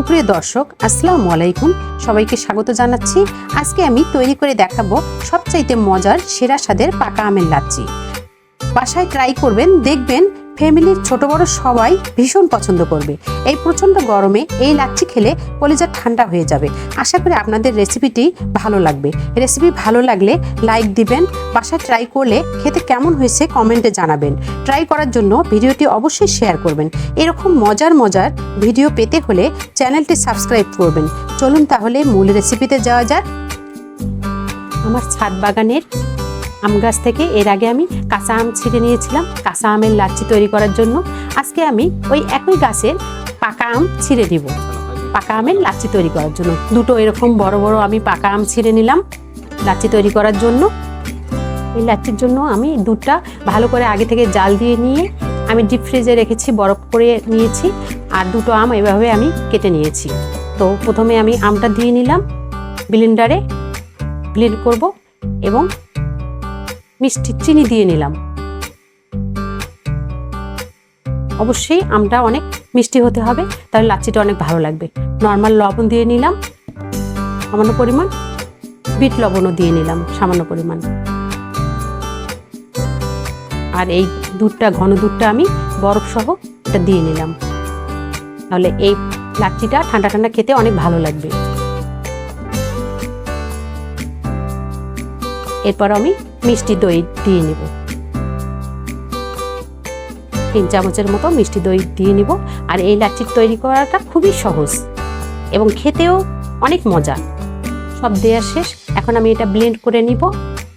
সুপ্রিয় দর্শক, আসসালাম আলাইকুম। সবাইকে স্বাগত জানাচ্ছি। আজকে আমি তৈরি করে দেখাবো সবচাইতে মজার সেরা স্বাদের পাকা আমের লাচ্ছি। বাসায় ট্রাই করবেন, দেখবেন ফ্যামিলির ছোট বড় সবাই ভীষণ পছন্দ করবে। এই প্রচণ্ড গরমে এই লাচ্ছি খেলে কলিজা ঠান্ডা হয়ে যাবে। আশা করি আপনাদের রেসিপিটি ভালো লাগবে। রেসিপি ভালো লাগলে লাইক দিবেন, বাসায় ট্রাই করলে খেতে কেমন হয়েছে কমেন্টে জানাবেন। ট্রাই করার জন্য ভিডিওটি অবশ্যই শেয়ার করবেন। এরকম মজার মজার ভিডিও পেতে হলে চ্যানেলটি সাবস্ক্রাইব করবেন। চলুন তাহলে মূল রেসিপিতে যাওয়া যাক। আমার ছাদ বাগানের আম গাছ থেকে এর আগে আমি কাঁচা আম ছিঁড়ে নিয়েছিলাম। কাঁচা আমের লাচ্ছি তৈরি করার জন্য আজকে আমি ওই একই গাছের পাকা আম ছিঁড়ে দিব। পাকা আমের লাচ্ছি তৈরি করার জন্য। দুটো এরকম বড় বড় আমি পাকা আম ছিঁড়ে নিলাম লাচ্ছি তৈরি করার জন্য। এই লাচ্ছির জন্য আমি দুধটা ভালো করে আগে থেকে জাল দিয়ে নিয়ে আমি ডিপ ফ্রিজে রেখেছি, বরফ করে নিয়েছি আর দুটো আম এভাবে আমি কেটে নিয়েছি। তো প্রথমে আমি আমটা দিয়ে নিলাম, ব্লেন্ডারে ব্লেন্ড করব এবং মিষ্টি চিনি দিয়ে নিলাম। অবশ্যই আমটা অনেক মিষ্টি হতে হবে, তাহলে লাচ্ছিটা অনেক ভালো লাগবে। নর্মাল লবণ দিয়ে নিলাম, সামান্য পরিমাণ বিট লবণও দিয়ে নিলাম, সামান্য পরিমাণ। আর এই দুধটা, ঘন দুধটা আমি বরফ সহ এটা দিয়ে নিলাম। তাহলে এই লাচ্ছিটা ঠান্ডা ঠান্ডা খেতে অনেক ভালো লাগবে। এরপর আমি মিষ্টি দই দিয়ে নিব। তিন চামচের মতো মিষ্টি দই দিয়ে নিব। আর এই লাচ্ছি তৈরি করাটা খুবই সহজ এবং খেতেও অনেক মজা। সব দেওয়ার শেষ। এখন আমি এটা ব্লেন্ড করে নিব।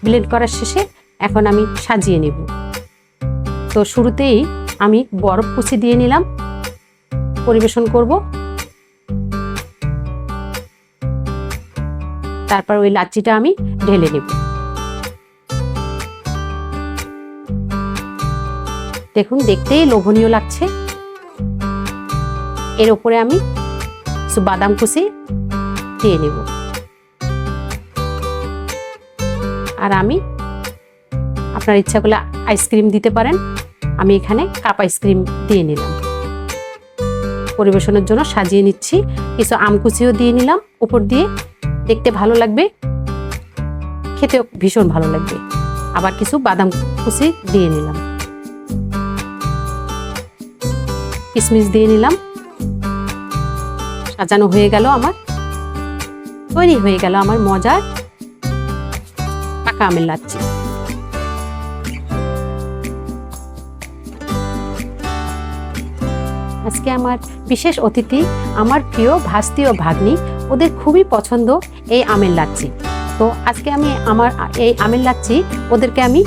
ব্লেন্ড করার শেষে এখন আমি সাজিয়ে নিব। তো শুরুতেই আমি বরফ কুচি দিয়ে নিলাম। পরিবেশন করব। তারপর ওই লাচ্ছিটা আমি ঢেলে নেব। দেখুন, দেখতেই লোভনীয় লাগছে। এর ওপরে আমি কিছু বাদাম কুচি দিয়ে নেব। আর আমি, আপনার ইচ্ছা করলে আইসক্রিম দিতে পারেন। আমি এখানে কাপ আইসক্রিম দিয়ে নিলাম। পরিবেশনের জন্য সাজিয়ে নিচ্ছি। কিছু আম কুচিও দিয়ে নিলাম উপর দিয়ে। দেখতে ভালো লাগবে। খেতেও ভীষণ ভালো লাগবে। আবার কিছু বাদাম কুচি দিয়ে নিলাম। কিশমিশ দিয়ে নিলাম। সাজানো হয়ে গেল আমার। তৈরি হয়ে গেল আমার মজার পাকা আমের লাচ্ছি। আজকে আমার বিশেষ অতিথি, আমার প্রিয় ভাস্তি ও ভাগ্নি, ওদের খুবই পছন্দ এই আমের লাচ্ছি। তো আজকে আমি আমার এই আমের লাচ্ছি ওদেরকে আমি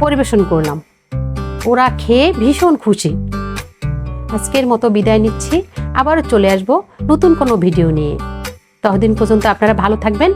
পরিবেশন করলাম। ওরা খেয়ে ভীষণ খুশি। আজকের মতো বিদায় নিচ্ছি। আবারও চলে আসব নতুন কোনো ভিডিও নিয়ে। তহদিন পর্যন্ত আপনারা ভালো থাকবেন।